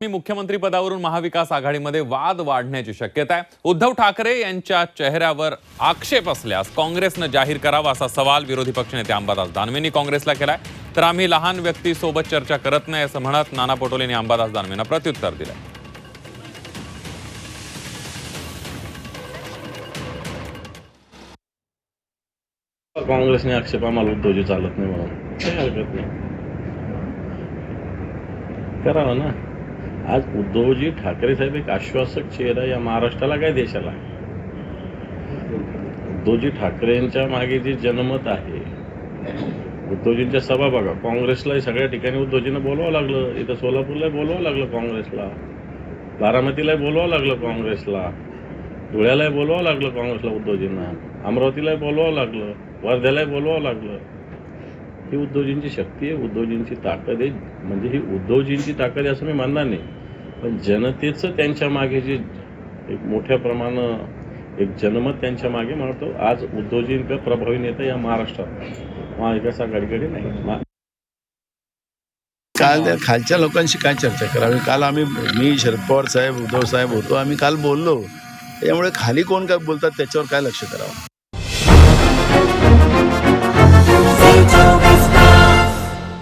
मी मुख्यमंत्री पदावरून महाविकास आघाडीमध्ये वाद वाढण्याची शक्यता आहे. उद्धव ठाकरे यांच्या चेहऱ्यावर आक्षेप असल्यास काँग्रेसनं जाहीर करावा असा सवाल विरोधी पक्षनेते अंबादास दानवेंनी काँग्रेसला केलाय. तर आम्ही लहान व्यक्तीसोबत चर्चा करत नाही असं म्हणत नाना पटोलेंनी अंबादास दानवेंना प्रत्युत्तर दिलं काँग्रेसने आक्षेप आम्हाला उद्धवजी चालत नाही म्हणून. काही हरकत नाही. करावं ना. आज उद्धवजी ठाकरे साहेब एक आश्वासक चेहरा या महाराष्ट्राला काय देशाला? उद्धवजी ठाकरेंच्या मागे जे जनमत आहे उद्धवजींच्या सभा बघा काँग्रेसला सगळ्या ठिकाणी उद्धवजींना बोलवावं लागलं इथं सोलापूरला बोलवावं लागलं काँग्रेसला बारामतीला बोलवावं लागलं काँग्रेसला धुळ्यालाही बोलवावं लागलं काँग्रेसला उद्धवजींना अमरावतीलाही बोलवावं लागलं वर्ध्यालाही बोलवावं लागलं. ही उद्धवजींची शक्ती आहे उद्धवजींची ताकद आहे. म्हणजे ही उद्धवजींची ताकद आहे असं मी मानणार नाही. पण जनतेचं त्यांच्या मागे जे एक मोठ्या प्रमाणात एक जनमत त्यांच्या मागे म्हणतो आज उद्धवजींचा प्रभावी नेता या महाराष्ट्रात. महाविकास आघाडीकडे नाही. काल त्या खालच्या लोकांशी काय चर्चा करावी? काल आम्ही मी शरद पवार साहेब उद्धव साहेब होतो. आम्ही काल बोललो. त्यामुळे खाली कोण काय बोलतात त्याच्यावर काय लक्ष करावं?